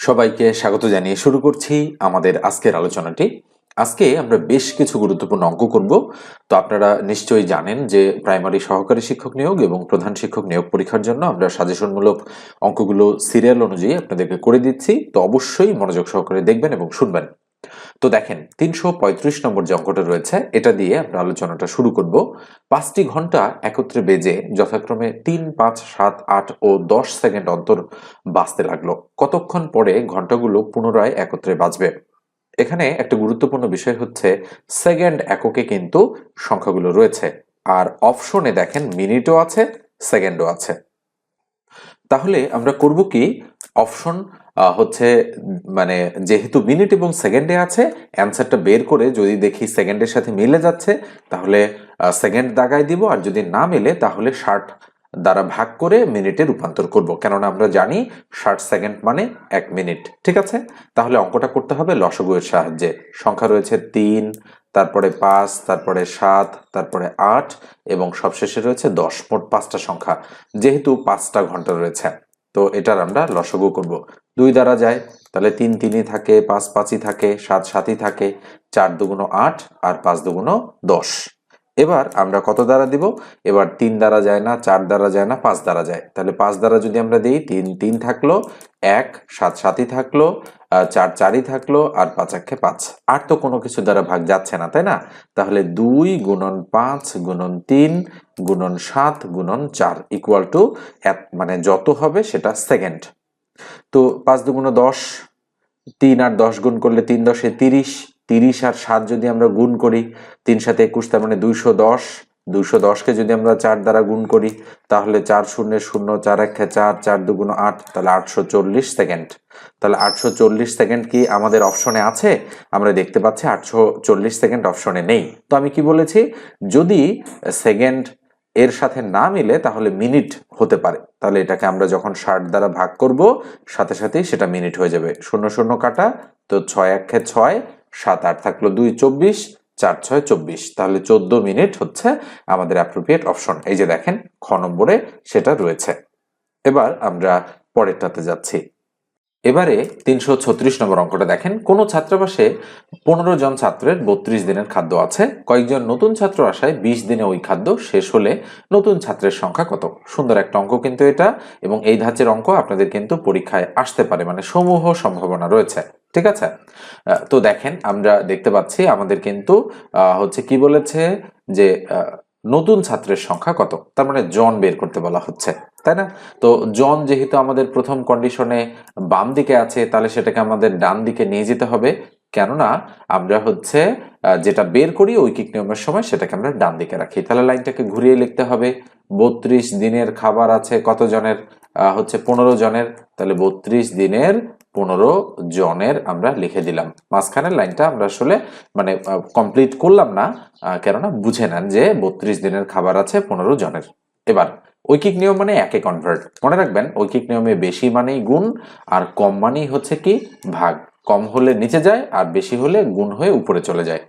সবাইকে স্বাগত জানিয়ে শুরু করছি আমাদের আজকের আলোচনাটি। আজকে আমরা বেশ কিছু গুরুত্বপূর্ণ অঙ্ক করব। তো আপনারা নিশ্চয়ই জানেন যে প্রাইমারি সহকারী শিক্ষক নিয়োগ এবং প্রধান শিক্ষক নিয়োগ পরীক্ষার জন্য আমরা সাজেশনমূলক অঙ্কগুলো সিরিয়াল অনুযায়ী আপনাদেরকে করে দিচ্ছি। তো অবশ্যই মনোযোগ সহকারে দেখবেন এবং শুনবেন। তো দেখেন, তিনশো পঁয়ত্রিশ নম্বর যে অঙ্কটা রয়েছে। এটা দিয়ে আমরা আলোচনাটা শুরু করব। পাঁচটি ঘণ্টা একত্রে বেজে যথাক্রমে তিন, পাঁচ, সাত, আট ও দশ সেকেন্ড অন্তর বাজতে লাগল। কতক্ষণ পরে ঘন্টাগুলো পুনরায় একত্রে বাজবে এখানে একটা গুরুত্বপূর্ণ বিষয় হচ্ছে, সেকেন্ড এককে কিন্তু সংখ্যাগুলো রয়েছে। আর অপশনে দেখেন, মিনিটও আছে, সেকেন্ডও আছে। তাহলে আমরা করব কি? অপশন হচ্ছে মানে যেহেতু মিনিট এবং সেকেন্ডে আছে অ্যান্সারটা বের করে যদি দেখি সেকেন্ডের সাথে মিলে যাচ্ছে, তাহলে সেকেন্ড দাগায় দিব, আর যদি না মেলে, তাহলে ষাট দ্বারা ভাগ করে মিনিটে রূপান্তর করব। কেননা আমরা জানি ষাট সেকেন্ড মানে এক মিনিট ঠিক আছে? তাহলে অঙ্কটা করতে হবে লসগুয়ের সাহায্যে। সংখ্যা রয়েছে তিন তারপরে পাঁচ, তারপরে সাত, তারপরে আট এবং সবশেষে রয়েছে দশ, মোট পাঁচটা সংখ্যা, যেহেতু পাঁচটা ঘণ্টা রয়েছে। তো এটার আমরা লসগু করব। দুই দ্বারা যায়, তাহলে তিন তিনই থাকে, পাঁচ পাঁচই থাকে, সাত সাতই থাকে, চার দুগুণ আট আর পাঁচ দুগুণ দশ। এবার আমরা কত দ্বারা দিব? এবার তিন দ্বারা যায় না, চার দ্বারা যায় না, পাঁচ দ্বারা যায়। তাহলে পাঁচ দ্বারা যদি আমরা দিই, তিন তিন থাকল, এক, সাত সাতই থাকল চার চারই থাকল আর পাঁচ একে পাঁচ। আর তো কোনো কিছু দ্বারা ভাগ যাচ্ছে না, তাই না? তাহলে দুই গুণন পাঁচ গুণন তিন গুণন সাত গুণন চার ইকুয়াল টু মানে যত হবে সেটা সেকেন্ড তো পাঁচ দুগুণ দশ, তিন আর দশ গুণ করলে তিন দশে তিরিশ তিরিশ আর সাত যদি আমরা গুণ করি, তিন সাথে একুশ তার মানে দুইশো দশ, দুইশো দশকে যদি আমরা চার দ্বারা গুণ করি, তাহলে চার শূন্য শূন্য, চার একে চার চার দুগুণ আট, তাহলে আটশো চল্লিশ সেকেন্ড তাহলে আটশো চল্লিশ সেকেন্ড কি আমাদের অপশনে আছে? আমরা দেখতে পাচ্ছি আটশো চল্লিশ সেকেন্ড অপশনে নেই। তো আমি কি বলেছি? যদি সেকেন্ড এর সাথে না মিলে তাহলে মিনিট হতে পারে। তাহলে এটাকে আমরা যখন ষাট দ্বারা ভাগ করব, সাথে সাথেই সেটা মিনিট হয়ে যাবে। শূন্য শূন্য কাটা, তো ছয় একে ছয়, সাত আট থাকল দুই চব্বিশ, চার ছয় চব্বিশ। তাহলে চোদ্দ মিনিট হচ্ছে আমাদের অ্যাপ্রোপ্রিয়েট অপশন এই যে দেখেন, খ নম্বরে সেটা রয়েছে। এবার আমরা পরেরটাতে যাচ্ছি। এবারে তিনশো ছত্রিশ নম্বর অঙ্কটা দেখেন। কোনো ছাত্রাবাসে পনেরো জন ছাত্রের বত্রিশ দিনের খাদ্য আছে। কয়েকজন নতুন ছাত্র আসায় বিশ দিনে ওই খাদ্য শেষ হলে নতুন ছাত্রের সংখ্যা কত? সুন্দর একটা অঙ্ক কিন্তু এটা এবং এই ধাঁচের অঙ্ক আপনাদের কিন্তু পরীক্ষায় আসতে পারে মানে সমূহ সম্ভাবনা রয়েছে। ঠিক আছে? তো দেখেন, আমরা দেখতে পাচ্ছি আমাদের কিন্তু হচ্ছে কি বলেছে যে নতুন ছাত্রের সংখ্যা কত? তার মানে জন বের করতে বলা হচ্ছে। তাই না? তো জন যেহেতু আমাদের প্রথম কন্ডিশনে বাম দিকে আছে তাহলে সেটাকে আমাদের ডান দিকে নিয়ে যেতে হবে। কেননা আমরা হচ্ছে যেটা বের করি ঐকিক নিয়মের সময় সেটাকে আমরা ডান দিকে রাখি। তাহলে লাইনটাকে ঘুরিয়ে লিখতে হবে। বত্রিশ দিনের খাবার আছে কত জনের? আহ, হচ্ছে পনেরো জনের। তাহলে বত্রিশ দিনের পনেরো জনের আমরা লিখে দিলাম। মাঝখানের লাইনটা আমরা আসলে মানে কমপ্লিট করলাম না। কেননা বুঝে নেন যে বত্রিশ দিনের খাবার আছে পনেরো জনের। এবার ঐকিক নিয়ম মানে একে কনভার্ট মনে রাখবেন, ঐকিক নিয়মে বেশি মানেই গুণ, আর কম মানেই হচ্ছে কি ভাগ। কম হলে নিচে যায়, আর বেশি হলে গুণ হয়ে উপরে চলে যায়।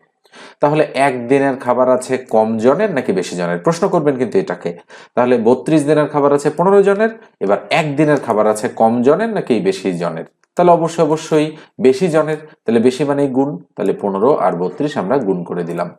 তাহলে একদিনের খাবার আছে কম জনের নাকি বেশি জনের? প্রশ্ন করবেন কিন্তু এটাকে। তাহলে বত্রিশ দিনের খাবার আছে পনেরো জনের, এবার একদিনের খাবার আছে কম জনের নাকি বেশি জনের? তাহলে অবশ্যই অবশ্যই বেশি জনের। তাহলে বেশি মানেই গুণ, তাহলে পনেরো আর বত্রিশ আমরা গুণ করে দিলাম।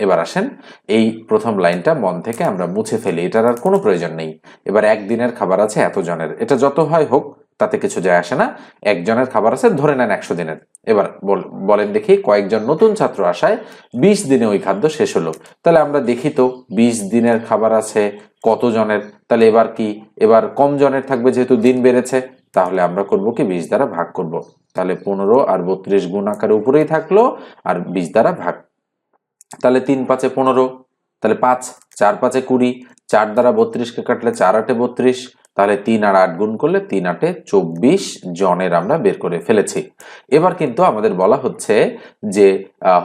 এবার আসেন, এই প্রথম লাইনটা মন থেকে আমরা মুছে ফেলি, এটার আর কোনো প্রয়োজন নেই। এবার একদিনের খাবার আছে এত জনের, এটা যত হয় হোক, তাতে কিছু যায় আসে না, একজনের খাবার আছে, ধরে নেন একশো দিনের। এবার বল- বলেন দেখি কয়েকজন নতুন ছাত্র আসায় বিশ দিনে ওই খাদ্য শেষ হলো। তাহলে আমরা দেখি তো, বিশ দিনের খাবার আছে, কত জনের, তাহলে এবার কি, এবার কম জনের থাকবে যেহেতু দিন বেড়েছে, তাহলে আমরা করব কি, বিশ দ্বারা ভাগ করব। তাহলে পনেরো আর বত্রিশ গুণ আকারে উপরেই থাকল, আর বিশ দ্বারা ভাগ তাহলে তিন পাঁচে পনেরো, তাহলে পাঁচ, চার পাঁচে কুড়ি, চার দ্বারা বত্রিশকে কাটলে চার আটে বত্রিশ, তাহলে তিন আর আট গুণ করলে তিন আটে চব্বিশ জনের আমরা বের করে ফেলেছি। এবার কিন্তু আমাদের বলা হচ্ছে যে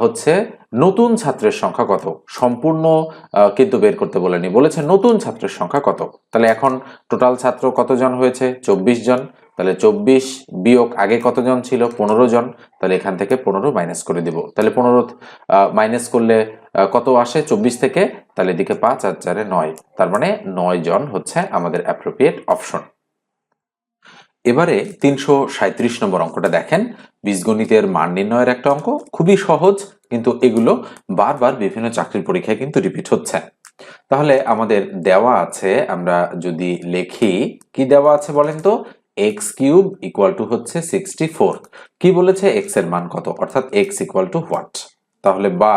হচ্ছে নতুন ছাত্রের সংখ্যা কত? সম্পূর্ণ কিন্তু বের করতে বলেনি, বলেছে নতুন ছাত্রের সংখ্যা কত? তাহলে এখন টোটাল ছাত্র কতজন হয়েছে? চব্বিশ জন। তাহলে চব্বিশ বিয়োগ আগে কতজন ছিল? পনেরো জন। তাহলে এখান থেকে পনেরো মাইনাস করে দিব। তাহলে পনেরো মাইনাস করলে কত আসে? চব্বিশ থেকে, তাহলে এদিকে পাঁচ আর চারে নয়। তার মানে নয় জন হচ্ছে আমাদের অ্যাপ্রোপ্রিয়েট অপশন এবারে তিনশো সাঁত্রিশ নম্বর অঙ্কটা দেখেন। বীজগণিতের মান নির্ণয়ের একটা অঙ্ক। খুবই সহজ, কিন্তু এগুলো বারবার বিভিন্ন চাকরির পরীক্ষায় কিন্তু রিপিট হচ্ছে। তাহলে আমাদের দেওয়া আছে, আমরা যদি লেখি, কি দেওয়া আছে বলেন তো? এক্স কিউব ইকুয়াল টু হচ্ছে সিক্সটি ফোর কি বলেছে? এক্সের মান কত? অর্থাৎ এক্স ইকুয়াল টু হোয়াট তাহলে বা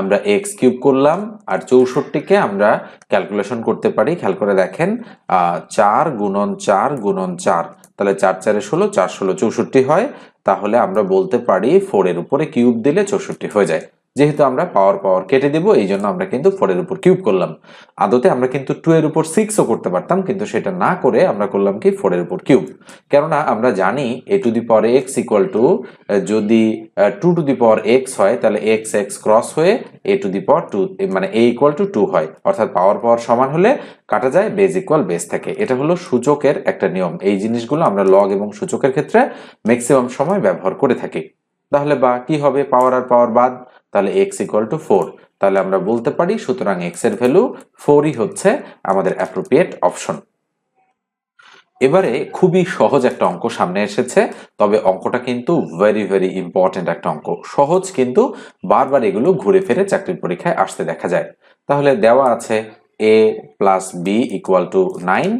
আমরা এক্স কিউব করলাম আর চৌষট্টিকে আমরা ক্যালকুলেশন করতে পারি। খেয়াল করে দেখেন চার গুণন চার গুণন চার। তাহলে চার চারে ষোলো, চার ষোলো চৌষট্টি হয়। তাহলে আমরা বলতে পারি ফোরের উপরে কিউব দিলে চৌষট্টি হয়ে যায়। যেহেতু আমরা পাওয়ার পাওয়ার কেটে দেব, এই জন্য আমরা কিন্তু ফোর এর উপর কিউব করলাম। আদতে আমরা কিন্তু টু এর উপর সিক্সও করতে পারতাম, কিন্তু সেটা না করে আমরা করলাম কি ফোর এর উপর কিউব কেননা আমরা জানি a to the power x equal to যদি two to the power x হয়, তাহলে এক্স এক্স ক্রস হয়ে এ টু দি পাওয়ার টু মানে এ ইকুয়াল টু টু হয়। অর্থাৎ পাওয়ার পাওয়ার সমান হলে কাটা যায় বেজ ইকুয়াল বেস থাকে। এটা হলো সূচকের একটা নিয়ম। এই জিনিসগুলো আমরা লগ এবং সূচকের ক্ষেত্রে ম্যাক্সিমাম সময় ব্যবহার করে থাকি। তাহলে বা কি হবে? পাওয়ার আর পাওয়ার বাদ। তাহলে এক্স ইকুয়াল টু ফোর তাহলে আমরা বলতে পারি সুতরাং এক্সের ভ্যালু ফোরই হচ্ছে আমাদের অ্যাপ্রোপ্রিয়েট অপশন এবারে খুবই সহজ একটা অঙ্ক সামনে এসেছে, তবে অঙ্কটা কিন্তু ভেরি ভেরি ইম্পর্টেন্ট একটা অঙ্ক। সহজ কিন্তু বারবার এগুলো ঘুরে ফিরে চাকরির পরীক্ষায় আসতে দেখা যায়। তাহলে দেওয়া আছে a plus b equal to nine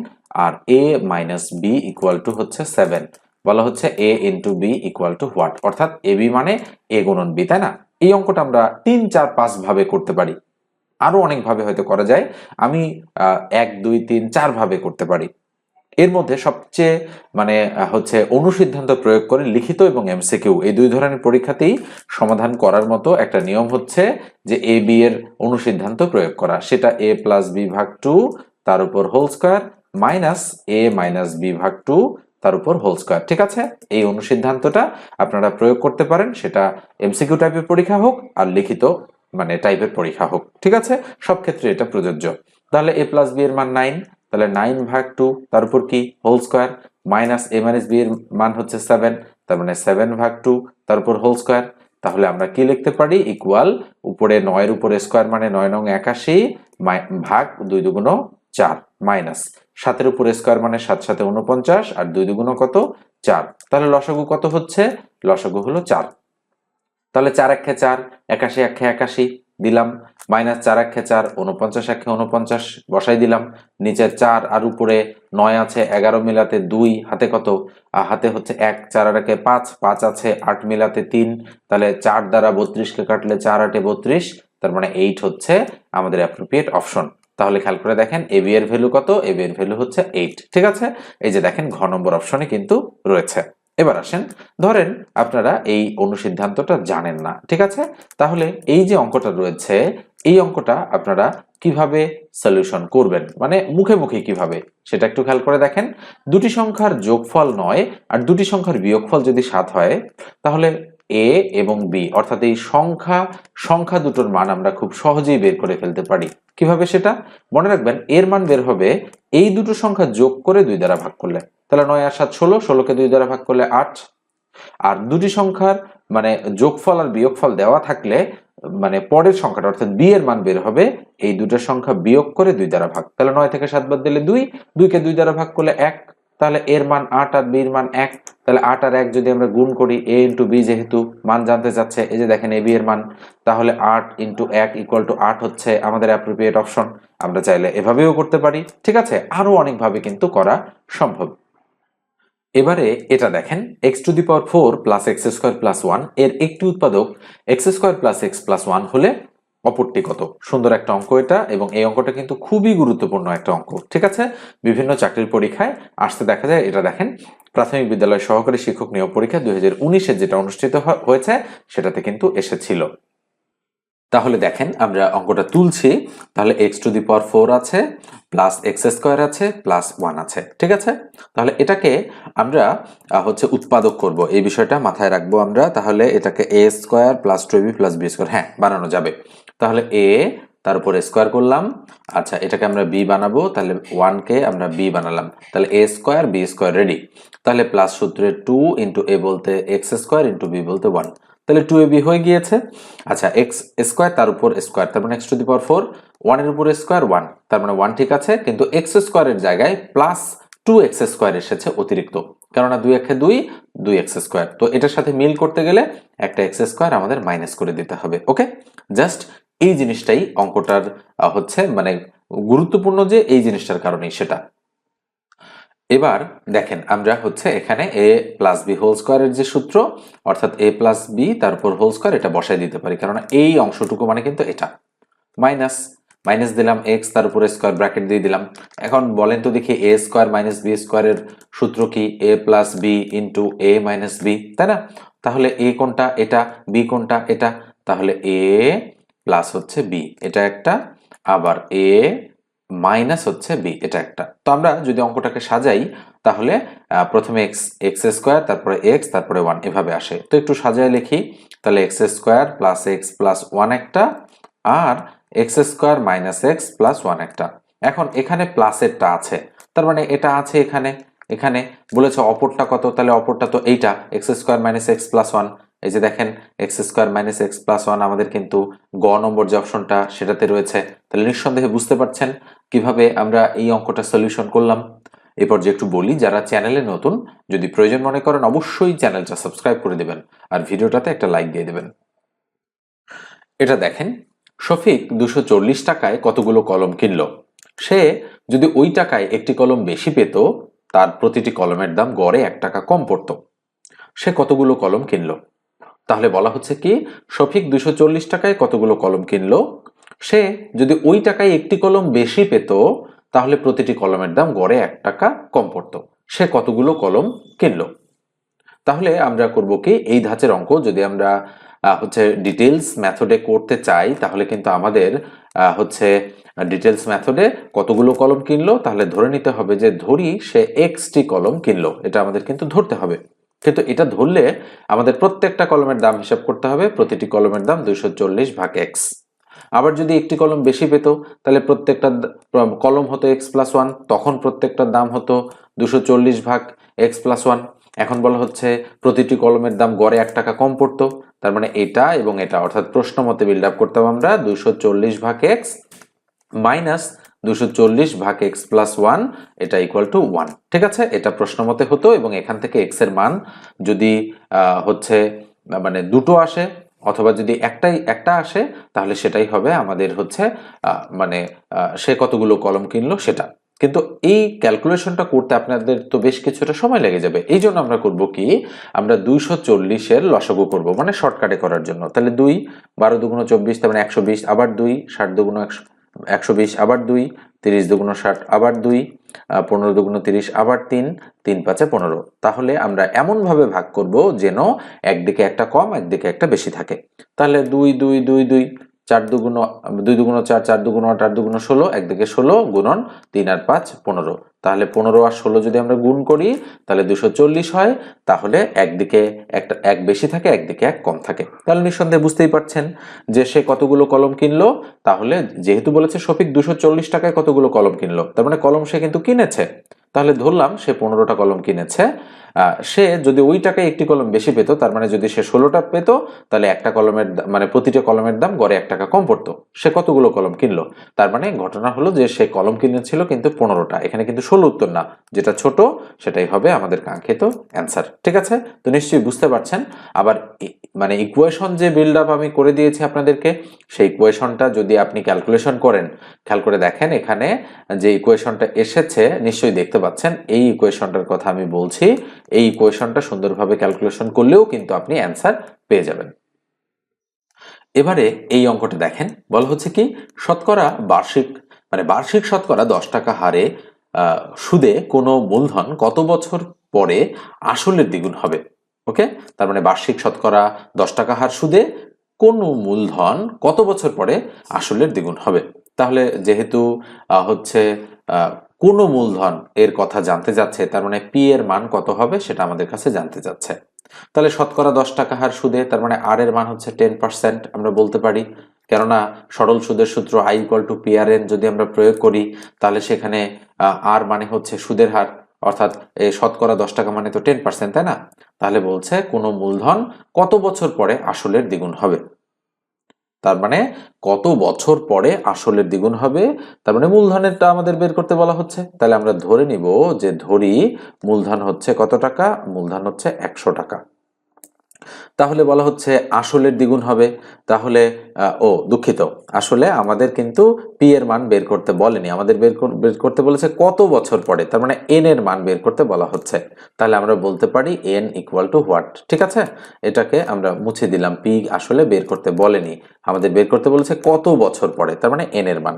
R a minus b equal to হচ্ছে সেভেন বলা হচ্ছে a into b equal to what অর্থাৎ এ বি মানে এ গুণন বি তাই না? এই অঙ্কটা আমরা তিন, চার, পাঁচ ভাবে করতে পারি। আরও অনেক ভাবে হয়তো করা যায়। আমি এক, দুই, তিন, চার ভাবে করতে পারি। এর মধ্যে সবচেয়ে মানে হচ্ছে অনুসিদ্ধান্ত প্রয়োগ করে লিখিত এবং এমসিকিউ এই দুই ধরনের পরীক্ষাতেই সমাধান করার মতো একটা নিয়ম হচ্ছে যে এ বি এর অনুসিদ্ধান্ত প্রয়োগ করা। সেটা এ প্লাস বি ভাগ টু তার উপর whole square minus a minus b ভাগ টু তার উপর হোল স্কোয়ার ঠিক আছে? এই অনুসিদ্ধান্তটা আপনারা প্রয়োগ করতে পারেন, সেটা এমসিকিউ টাইপের পরীক্ষা হোক আর লিখিত মানে টাইপের পরীক্ষা হোক, ঠিক আছে? সব ক্ষেত্রে এটা প্রযোজ্য। তাহলে এ প্লাস বি এর মান নাইন তাহলে নাইন ভাগ টু তার উপর কি? Whole square minus a minus b এর মান হচ্ছে সেভেন তার মানে সেভেন ভাগ টু তার উপর হোল স্কোয়ার তাহলে আমরা কি লিখতে পারি? ইকুয়াল উপরে নয়ের উপরে স্কোয়ার মানে নয় নং একাশি ভাগ দুই দুগুণ চার মাইনাস সাতের উপরে স্কোয়ার মানে সাত সাথে উনপঞ্চাশ আর দুই দুগুণ কত? চার। তাহলে লসাগু কত হচ্ছে? লসাগু হলো চার। তাহলে চার একে চার একাশি একে একাশি দিলাম। মাইনাস চার একে চার উনপঞ্চাশ একে উনপঞ্চাশ বসাই দিলাম। নিচে চার আর উপরে নয় আছে এগারো মিলাতে দুই হাতে কত? আহ, হাতে হচ্ছে এক চার আর একে পাঁচ পাঁচ আছে আট মিলাতে তিন। তাহলে চার দ্বারা বত্রিশকে কাটলে চার আটে বত্রিশ তার মানে এইট হচ্ছে আমাদের অ্যাপ্রোপ্রিয়েট অপশন তাহলে খেয়াল করে দেখেন এ বি এর ভ্যালু কত? এ বি এর ভ্যালু হচ্ছে এইট ঠিক আছে? এই যে দেখেন, ঘ নম্বর অপশনে কিন্তু রয়েছে। এবার আসেন, ধরেন আপনারা এই অনুসিদ্ধান্তটা জানেন না, ঠিক আছে? তাহলে এই যে অঙ্কটা রয়েছে, এই অঙ্কটা আপনারা কীভাবে সলিউশন করবেন? মানে মুখে মুখে কীভাবে? সেটা একটু খেয়াল করে দেখেন। দুটি সংখ্যার যোগফল নয়, আর দুটি সংখ্যার বিয়োগফল যদি সাত হয়, তাহলে এ এবং বি অর্থাৎ এই সংখ্যা সংখ্যা দুটোর মান আমরা খুব সহজেই বের করে ফেলতে পারি। কীভাবে সেটা? মনে রাখবেন, এর মান বের হবে এই দুটো সংখ্যা যোগ করে দুই দ্বারা ভাগ করলে। তাহলে নয় আর সাত ষোলো, ষোলোকে দুই দ্বারা ভাগ করলে আট। আর দুটি সংখ্যার মানে যোগফল আর বিয়োগফল দেওয়া থাকলে মানে পরের সংখ্যাটা, অর্থাৎ বি এর মান বের হবে এই দুটো সংখ্যা বিয়োগ করে দুই দ্বারা ভাগ। তাহলে নয় থেকে সাত বাদ দিলে দুই, দুইকে দুই দ্বারা ভাগ করলে এক। তাহলে এর মান আট আর বির মান এক। তাহলে আট আর এক যদি আমরা গুণ করি, এ ইন্টু বি যেহেতু মান জানতে চাচ্ছে, এই যে দেখেন এ, বি এর মান, তাহলে আট ইন্টু এক ইকুয়াল টু আট হচ্ছে আমাদের অ্যাপ্রোপ্রিয়েট অপশন আমরা চাইলে এভাবেও করতে পারি। ঠিক আছে? আরও অনেকভাবে কিন্তু করা সম্ভব। এবারে এটা দেখেন x to the power four plus x square plus ওয়ানের একটি উৎপাদক x square plus x plus one হলে অপরটি কত সুন্দর একটা অঙ্ক এটা এবং এই অঙ্কটা কিন্তু খুবই গুরুত্বপূর্ণ একটা অঙ্ক, ঠিক আছে? বিভিন্ন চাকরির পরীক্ষায় আসতে দেখা যায়, এটা দেখেন, প্রাথমিক বিদ্যালয় সহকারী শিক্ষক নিয়োগ পরীক্ষা দুই হাজার যেটা অনুষ্ঠিত হয়েছে, সেটাতে কিন্তু এসেছিল। তাহলে দেখেন আমরা অঙ্কটা তুলছি, তাহলে x to the power four আছে প্লাস এক্স স্কোয়ার আছে প্লাস ওয়ান আছে, ঠিক আছে? তাহলে এটাকে আমরা হচ্ছে উৎপাদক করব। এই বিষয়টা মাথায় রাখব আমরা, তাহলে এটাকে a square plus two b plus b square হ্যাঁ বানানো যাবে। তাহলে এ তার উপর স্কোয়ার করলাম আচ্ছা এটাকে আমরা বি বানাবো, তাহলে ওয়ানকে আমরা বি বানালাম। তাহলে a square b square ready তাহলে প্লাস সূত্রে টু ইন্টু এ বলতে এক্স স্কোয়ার ইন্টু বি বলতে ওয়ান তাহলে টু এ হয়ে গিয়েছে। আচ্ছা এক্স স্কোয়ার তার উপর স্কোয়ার তার মানে x to the power four ওয়ানের উপর স্কোয়ার ওয়ান তার মানে ওয়ান ঠিক আছে, কিন্তু এক্স স্কোয়ারের জায়গায় প্লাস টু এক্স স্কোয়ার এসেছে অতিরিক্ত, কেননা দুই একে দুই দুই এক্স স্কোয়ার তো এটার সাথে মিল করতে গেলে একটা এক্স স্কোয়ার আমাদের মাইনাস করে দিতে হবে ওকে জাস্ট এই জিনিসটাই অঙ্কটার হচ্ছে মানে গুরুত্বপূর্ণ যে এই জিনিসটার কারণেই সেটা। এবার দেখেন, আমরা হচ্ছে এখানে এ প্লাস বি হোল স্কোয়ারের যে সূত্র, অর্থাৎ এ প্লাস বি তারপর হোল স্কোয়ার এটা বসাই দিতে পারি। কেননা এই অংশটুকু মানে কিন্তু এটা। মাইনাস মাইনাস দিলাম এক্স তার উপরে স্কোয়ার ব্র্যাকেট দিয়ে দিলাম। এখন বলেন তো দেখি এ স্কোয়ার মাইনাস বি স্কোয়ারের সূত্র কি? A plus b into a minus b তাই না? তাহলে এ কোনটা? এটা। বি কোনটা? এটা। তাহলে এ প্লাস হচ্ছে বি এটা একটা। আবার এ মাইনাস হচ্ছে বি, এটা একটা। তো আমরা যদি অঙ্কটাকে সাজাই, তাহলে প্রথমে এক্স এক্স স্কোয়ার তারপরে এক্স তারপরে ওয়ান এভাবে আসে। তো একটু সাজায় লিখি, তাহলে x square plus x plus one একটা, আর x square minus x plus one একটা। এখন এখানে প্লাসেরটা আছে। তার মানে এটা আছে এখানে এখানে। বলেছে অপরটা কত? তাহলে অপরটা তো এইটা x square minus x plus one এই যে দেখেন x square minus x plus one আমাদের কিন্তু গ নম্বর যে অপশনটা সেটাতে রয়েছে। তাহলে নিঃসন্দেহে বুঝতে পারছেন কীভাবে আমরা এই অঙ্কটা সলিউশন করলাম। এরপর যে একটু বলি, যারা চ্যানেলে নতুন, যদি প্রয়োজন মনে করেন, অবশ্যই চ্যানেলটা সাবস্ক্রাইব করে দেবেন আর ভিডিওটাতে একটা লাইক দিয়ে দেবেন। এটা দেখেন, শফিক দুশো টাকায় কতগুলো কলম কিনলো? সে যদি ওই টাকায় একটি কলম বেশি পেত, তার প্রতিটি কলমের দাম গড়ে এক টাকা কম পড়তো। সে কতগুলো কলম কিনলো? তাহলে বলা হচ্ছে কি, শফিক দুশো টাকায় কতগুলো কলম কিনলো? সে যদি ওই টাকায় একটি কলম বেশি পেত, তাহলে প্রতিটি কলমের দাম গড়ে এক টাকা কম পড়তো। সে কতগুলো কলম কিনলো? তাহলে আমরা করব কি, এই ধাঁচের অঙ্ক। যদি আমরা হচ্ছে ডিটেলস মেথডে করতে চাই, তাহলে কিন্তু আমাদের হচ্ছে ডিটেলস মেথডে কতগুলো কলম কিনলো? তাহলে ধরে নিতে হবে যে ধরি সে এক্সটি কলম কিনলো। এটা আমাদের কিন্তু ধরতে হবে। কিন্তু এটা ধরলে আমাদের প্রত্যেকটা কলমের দাম হিসাব করতে হবে, প্রতিটি কলমের দাম দুইশো চল্লিশ ভাগ এক্স আবার যদি একটি কলম বেশি পেত, তাহলে প্রত্যেকটা কলম হতো এক্স প্লাস ওয়ান তখন প্রত্যেকটার দাম হতো দুশো চল্লিশ ভাগ এক্স প্লাস ওয়ান এখন বলা হচ্ছে প্রতিটি কলমের দাম গড়ে এক টাকা কম পড়তো, তার মানে এটা এবং এটা। অর্থাৎ প্রশ্ন মতে বিল্ড আপ করতাম আমরা দুশো চল্লিশ ভাগ এক্স মাইনাস দুশো চল্লিশ ভাগ এক্স প্লাস ওয়ান এটা ইকুয়াল টু ওয়ান ঠিক আছে? এটা প্রশ্ন মতে হতো এবং এখান থেকে এক্সের মান যদি হচ্ছে মানে দুটো আসে অথবা যদি একটাই, একটা আসে, তাহলে সেটাই হবে আমাদের হচ্ছে মানে সে কতগুলো কলম কিনলো সেটা। কিন্তু এই ক্যালকুলেশনটা করতে আপনাদের তো বেশ কিছুটা সময় লেগে যাবে। এই জন্য আমরা করব কি, আমরা দুইশো চল্লিশের লসাগু করব মানে শর্টকাটে করার জন্য। তাহলে দুই, বারো দুগুণ চব্বিশ, তার মানে একশো বিশ, আবার দুই, ষাট দুগুণ একশো একশো বিশ, আবার দুই, তিরিশ দুগুণ ষাট, আবার দুই পনেরো দুগুণ তিরিশ, আবার তিন তিন পাঁচে পনেরো। তাহলে আমরা এমনভাবে ভাগ করব যেন একদিকে একটা কম, একদিকে একটা বেশি থাকে। তাহলে দুই দুই দুই দুই, চার দুগুণ, দুই দুগুণ চার চার দুগুণ আট আট দুগুণ ষোলো, একদিকে ষোলো গুণন তিন আর পাঁচ পনেরো। তাহলে পনেরো আর ষোলো যদি আমরা গুণ করি, তাহলে দুশো চল্লিশ হয়। তাহলে একদিকে একটা এক বেশি থাকে, একদিকে এক কম থাকে। তাহলে নিঃসন্দেহে বুঝতেই পারছেন যে সে কতগুলো কলম কিনলো। তাহলে যেহেতু বলেছে শফিক দুশো চল্লিশ টাকায় কতগুলো কলম কিনলো, তার মানে কলম সে কিন্তু কিনেছে। তাহলে ধরলাম সে পনেরোটা কলম কিনেছে। সে যদি ওই টাকায় একটি কলম বেশি পেত, তার মানে যদি সে ষোলোটা পেত, তাহলে একটা কলমের মানে প্রতিটা কলমের দাম গড়ে এক টাকা কম পড়তো। সে কতগুলো কলম কিনলো? তার মানে ঘটনা হলো যে সে কলম কিনেছিল কিন্তু পনেরোটা। এখানে কিন্তু ষোলো উত্তর না। যেটা ছোট, সেটাই হবে আমাদের কাঙ্ক্ষিত অ্যান্সার ঠিক আছে? তো নিশ্চয়ই বুঝতে পারছেন। আবার মানে ইকুয়েশন যে বিল্ড আপ আমি করে দিয়েছি আপনাদেরকে, সেই ইকুয়েশনটা যদি আপনি ক্যালকুলেশন করেন, খেয়াল করে দেখেন এখানে যে ইকুয়েশনটা এসেছে, নিশ্চয়ই দেখতে পাচ্ছেন। এই ইকুয়েশনটার কথা আমি বলছি। এই ইকুয়েশনটা সুন্দরভাবে ক্যালকুলেশন করলেও কিন্তু আপনি অ্যান্সার পেয়ে যাবেন। এবারে এই অঙ্কটা দেখেন। বলা হচ্ছে কি, শতকরা বার্ষিক মানে বার্ষিক শতকরা দশ টাকা হারে সুদে কোনো মূলধন কত বছর পরে আসলের দ্বিগুণ হবে? ওকে? তার মানে বার্ষিক শতকরা দশ টাকা হার সুদে কোনো মূলধন কত বছর পরে আসলের দ্বিগুণ হবে? তাহলে যেহেতু হচ্ছে কোনো মূলধন এর কথা জানতে যাচ্ছে, তার মানে পি এর মান কত হবে সেটা আমাদের কাছে জানতে যাচ্ছে। তাহলে শতকরা দশ টাকা হার সুদে, তার মানে আর এর মান হচ্ছে টেন পার্সেন্ট আমরা বলতে পারি। কেননা সরল সুদের সূত্র I equal to P R N যদি আমরা প্রয়োগ করি, তাহলে সেখানে আর মানে হচ্ছে সুদের হার। অর্থাৎ শতকরা দশ টাকা মানে তো টেন পার্সেন্ট, তাই না? তাহলে বলছে কোনো মূলধন কত বছর পরে আসলের দ্বিগুণ হবে? তার মানে কত বছর পরে আসলের দ্বিগুণ হবে? তার মানে মূলধনেরটা আমাদের বের করতে বলা হচ্ছে। তাহলে আমরা ধরে নিব যে ধরি মূলধন হচ্ছে কত টাকা? মূলধন হচ্ছে একশো টাকা। তাহলে বলা হচ্ছে আসলের দ্বিগুণ হবে। তাহলে ও দুঃখিত। আসলে আমাদের কিন্তু পি এর মান বের করতে বলেনি। আমাদের বের বের করতে বলেছে কত বছর পরে? তার মানে এন এর মান বের করতে বলা হচ্ছে। তাহলে আমরা বলতে পারি এন ইকুয়াল টু হোয়াট ঠিক আছে? এটাকে আমরা মুছে দিলাম। পি আসলে বের করতে বলেনি। আমাদের বের করতে বলেছে কত বছর পরে? তার মানে এন এর মান।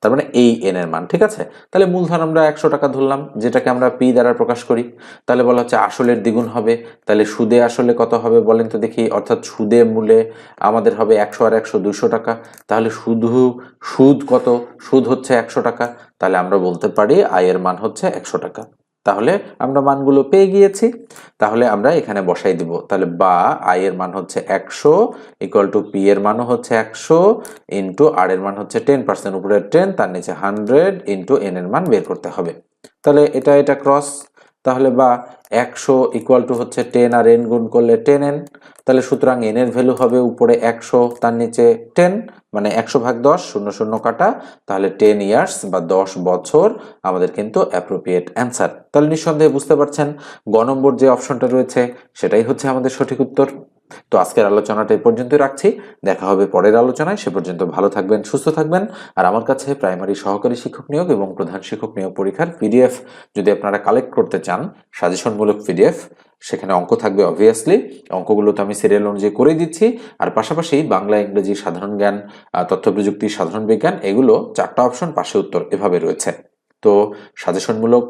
তার মানে এই এন এর মান, ঠিক আছে? তাহলে মূলধন আমরা একশো টাকা ধরলাম, যেটাকে আমরা পি দ্বারা প্রকাশ করি। তাহলে বলা হচ্ছে আসলের দ্বিগুণ হবে। তাহলে সুদে আসলে কত হবে বলেন তো দেখি। অর্থাৎ সুদে মূলে আমাদের হবে একশো আর একশো দুশো টাকা। তাহলে শুধু সুদ কত? সুদ হচ্ছে একশো টাকা। তাহলে আমরা বলতে পারি আয়ের মান হচ্ছে একশো টাকা। তাহলে আমরা মানগুলো পেয়ে গিয়েছি। তাহলে আমরা এখানে বসাই দিব। তাহলে বা আয়ের মান হচ্ছে একশো ইকুয়াল টু পি এর মানও হচ্ছে একশো ইন্টু আর এর মান হচ্ছে টেন পার্সেন্ট উপরে টেন তার নিচে হান্ড্রেড ইন্টু এন এর মান বের করতে হবে। তাহলে এটা এটা ক্রস তাহলে বা, একশো ইকুয়াল টু হচ্ছে টেন আর এন গুণ করলে টেন এন তাহলে সুতরাং এন এর ভ্যালু হবে উপরে একশো, তার নিচে টেন মানে একশো ভাগ দশ, শূন্য শূন্য কাটা, তাহলে টেন ইয়ার্স বা দশ বছর আমাদের কিন্তু অ্যাপ্রোপ্রিয়েট অ্যান্সার তাহলে নিঃসন্দেহে বুঝতে পারছেন গ নম্বর যে অপশনটা রয়েছে, সেটাই হচ্ছে আমাদের সঠিক উত্তর। তো আজকের আলোচনাটা এই পর্যন্ত রাখছি। দেখা হবে পরের আলোচনায়। সে পর্যন্ত ভালো থাকবেন, সুস্থ থাকবেন। আর আমার কাছে প্রাইমারি সহকারী শিক্ষক নিয়োগ এবং প্রধান শিক্ষক নিয়োগ পরীক্ষার পিডিএফ যদি আপনারা কালেক্ট করতে চান সাজেশনমূলক পিডিএফ সেখানে অঙ্ক থাকবে অবভিয়াসলি অঙ্কগুলো তো আমি সিরিয়াল অনুযায়ী করে দিচ্ছি। আর পাশাপাশি বাংলা, ইংরেজি, সাধারণ জ্ঞান তথ্য প্রযুক্তি সাধারণ বিজ্ঞান, এগুলো চারটা অপশন পাশে উত্তর এভাবে রয়েছে। তো সাজেশনমূলক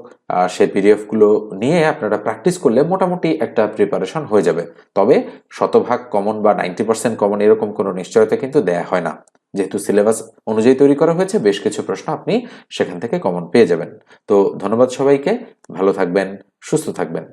সেই পিডিএফগুলো নিয়ে আপনারা প্র্যাকটিস করলে মোটামুটি একটা প্রিপারেশন হয়ে যাবে। তবে শতভাগ কমন বা নাইনটি পার্সেন্ট কমন এরকম কোনো নিশ্চয়তা কিন্তু দেয়া হয় না। যেহেতু সিলেবাস অনুযায়ী তৈরি করা হয়েছে, বেশ কিছু প্রশ্ন আপনি সেখান থেকে কমন পেয়ে যাবেন। তো ধন্যবাদ সবাইকে। ভালো থাকবেন, সুস্থ থাকবেন।